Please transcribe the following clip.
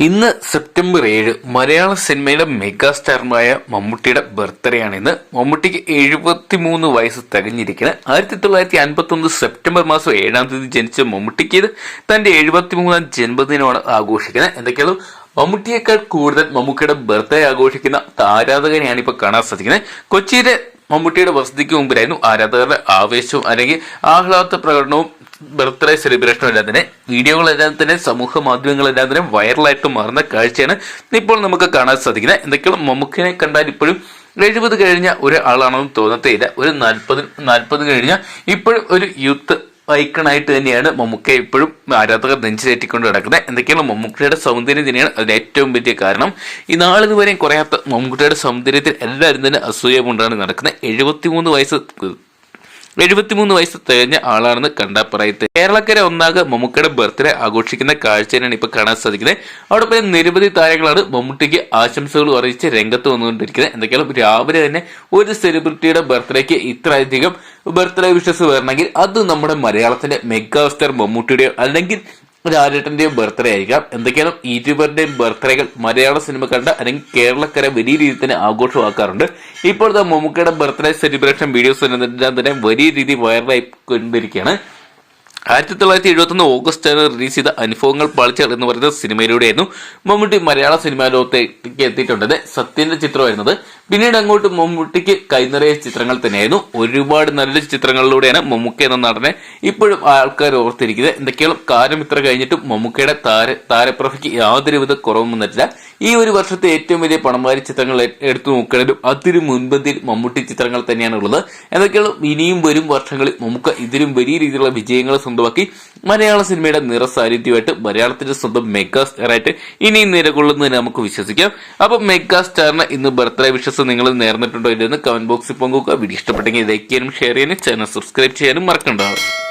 ഇന്ന് സെപ്റ്റംബർ ഏഴ് മലയാള സിനിമയിലെ മെഗാസ്റ്റാറുമായ മമ്മൂട്ടിയുടെ ബർത്ത്ഡേ ആണ് ഇന്ന്. മമ്മൂട്ടിക്ക് എഴുപത്തി മൂന്ന് വയസ്സ് തികഞ്ഞിരിക്കുന്നത് ആയിരത്തി തൊള്ളായിരത്തി അൻപത്തി ഒന്ന് സെപ്റ്റംബർ മാസം ഏഴാം തീയതി ജനിച്ച മമ്മൂട്ടിക്ക് ഇത് തന്റെ എഴുപത്തി മൂന്നാം ജന്മദിനമാണ് ആഘോഷിക്കുന്നത് എന്തൊക്കെയാണ്? മമ്മൂട്ടിയേക്കാൾ കൂടുതൽ മമ്മൂക്കിയുടെ ബർത്ത്ഡേ ആഘോഷിക്കുന്ന ആരാധകനെയാണ് ഇപ്പൊ കാണാൻ സാധിക്കുന്നത് കൊച്ചിയിലെ മമ്മൂട്ടിയുടെ വസതിക്ക് മുമ്പിലായിരുന്നു ആരാധകരുടെ ആവേശവും അല്ലെങ്കിൽ ആഹ്ലാദ പ്രകടനവും ബർത്ത്ഡേ സെലിബ്രേഷനും വീഡിയോകളെല്ലാം തന്നെ സമൂഹ മാധ്യമങ്ങളെല്ലാം തന്നെ വൈറലായിട്ട് മാറുന്ന കാഴ്ചയാണ് ഇപ്പോൾ നമുക്ക് കാണാൻ സാധിക്കുന്നത്. എന്തൊക്കെയാണ് മമ്മൂക്കിനെ കണ്ടാൽ ഇപ്പോഴും എഴുപത് കഴിഞ്ഞ ഒരു ആളാണെന്ന് തോന്നത്തേയില്ല ഒരു നാൽപ്പത് നാൽപ്പത് കഴിഞ്ഞ ഇപ്പോഴും ഒരു യൂത്ത് ഐക്കണായിട്ട് തന്നെയാണ് മമ്മൂക്ക ഇപ്പോഴും ആരാധകർ നെഞ്ചിലേറ്റിക്കൊണ്ട് കിടക്കുന്നത് എന്തൊക്കെയാണ് മമ്മൂക്കയുടെ സൗന്ദര്യം തന്നെയാണ് അതിന് ഏറ്റവും വലിയ കാരണം. ഈ നാളിതുവരെയും കുറയാത്ത മമ്മൂക്കയുടെ സൗന്ദര്യത്തിൽ എല്ലാവരും തന്നെ അസൂയ കൊണ്ടാണ് നടക്കുന്നത്. എഴുപത്തിമൂന്ന് വയസ്സ് എഴുപത്തിമൂന്ന് വയസ്സ് തികഞ്ഞ ആളാണെന്ന് കണ്ടാ പറയത്തെ കേരളക്കര ഒന്നാകെ മമ്മൂക്കയുടെ ബർത്ത്ഡേ ആഘോഷിക്കുന്ന കാഴ്ചയാണ് ഇപ്പൊ കാണാൻ സാധിക്കുന്നത്. അവിടെ പോയി നിരവധി താരങ്ങളാണ് മമ്മൂട്ടിക്ക് ആശംസകൾ അറിയിച്ച് രംഗത്ത് വന്നുകൊണ്ടിരിക്കുന്നത്. എന്തൊക്കെയാലും രാവിലെ തന്നെ ഒരു സെലിബ്രിറ്റിയുടെ ബർത്ത്ഡേക്ക് ഇത്രയധികം ബർത്ത്ഡേ വിഷസ് വരണമെങ്കിൽ അത് നമ്മുടെ മലയാളത്തിന്റെ മെഗാസ്റ്റാർ മമ്മൂട്ടിയുടെയോ അല്ലെങ്കിൽ രാജേട്ടന്റെയും ബർത്ത്ഡേ ആയിരിക്കാം. എന്തൊക്കെയാണ് ഇരുവരുടെയും ബർത്ത്ഡേകൾ മലയാള സിനിമ കണ്ട അല്ലെങ്കിൽ കേരളക്കര വലിയ രീതിയിൽ തന്നെ ആഘോഷമാക്കാറുണ്ട്. ഇപ്പോഴത്തെ മമ്മൂക്കയുടെ ബർത്ത്ഡേ സെലിബ്രേഷൻ വീഡിയോസ് തന്നെ വലിയ രീതിയിൽ വൈറലായി കൊണ്ടിരിക്കുകയാണ്. ആയിരത്തി തൊള്ളായിരത്തി എഴുപത്തൊന്ന് ഓഗസ്റ്റാണ് റിലീസ് ചെയ്ത അനുഭവങ്ങൾ പാളിച്ചകൾ എന്ന് പറയുന്ന സിനിമയിലൂടെയായിരുന്നു മമ്മൂട്ടി മലയാള സിനിമാ ലോകത്തേക്ക് എത്തിയിട്ടുണ്ടത് സത്യന്റെ ചിത്രമായിരുന്നത്. പിന്നീട് അങ്ങോട്ട് മമ്മൂട്ടിക്ക് കൈനിറയ ചിത്രങ്ങൾ തന്നെയായിരുന്നു. ഒരുപാട് നല്ല ചിത്രങ്ങളിലൂടെയാണ് മമ്മൂക്ക എന്ന നടനെ ഇപ്പോഴും ആൾക്കാർ ഓർത്തിരിക്കുന്നത്. എന്തൊക്കെയാണ് കാലം ഇത്ര കഴിഞ്ഞിട്ടും മമ്മൂക്കയുടെ താര താരപ്രഭയ്ക്ക് യാതൊരുവിധ കുറവും വന്നിട്ടില്ല. ഈ ഒരു വർഷത്തെ ഏറ്റവും വലിയ പണമാരി ചിത്രങ്ങൾ എടുത്തു നോക്കുകയാണെങ്കിലും അതിനു മുൻപന്തിയിൽ മമ്മൂട്ടി ചിത്രങ്ങൾ തന്നെയാണ് ഉള്ളത്. എന്തൊക്കെയാണ് ഇനിയും വരും വർഷങ്ങളിൽ മമ്മൂക്ക ഇതിലും വലിയ രീതിയിലുള്ള വിജയങ്ങൾ സ്വന്തമാക്കി മലയാള സിനിമയുടെ നിറസാന്നിധ്യമായിട്ട് മലയാളത്തിന്റെ സ്വന്തം മെഗാ സ്റ്റാറായിട്ട് ഇനിയും നിലകൊള്ളുന്നതിന് നമുക്ക് വിശ്വസിക്കാം. അപ്പൊ മെഗാ സ്റ്റാറിന് ഇന്ന് ബർത്ത്ഡേ വിഷസ് നിങ്ങൾ നേർന്നിട്ടുണ്ടോ ഇല്ലെന്ന് കമന്റ് ബോക്സിൽ പങ്കുവെക്കുക. വീഡിയോ ഇഷ്ടപ്പെട്ടെങ്കിൽ ലൈക്ക് ചെയ്യാനും ഷെയർ ചെയ്യാനും ചാനൽ സബ്സ്ക്രൈബ് ചെയ്യാനും മറക്കണ്ടാവും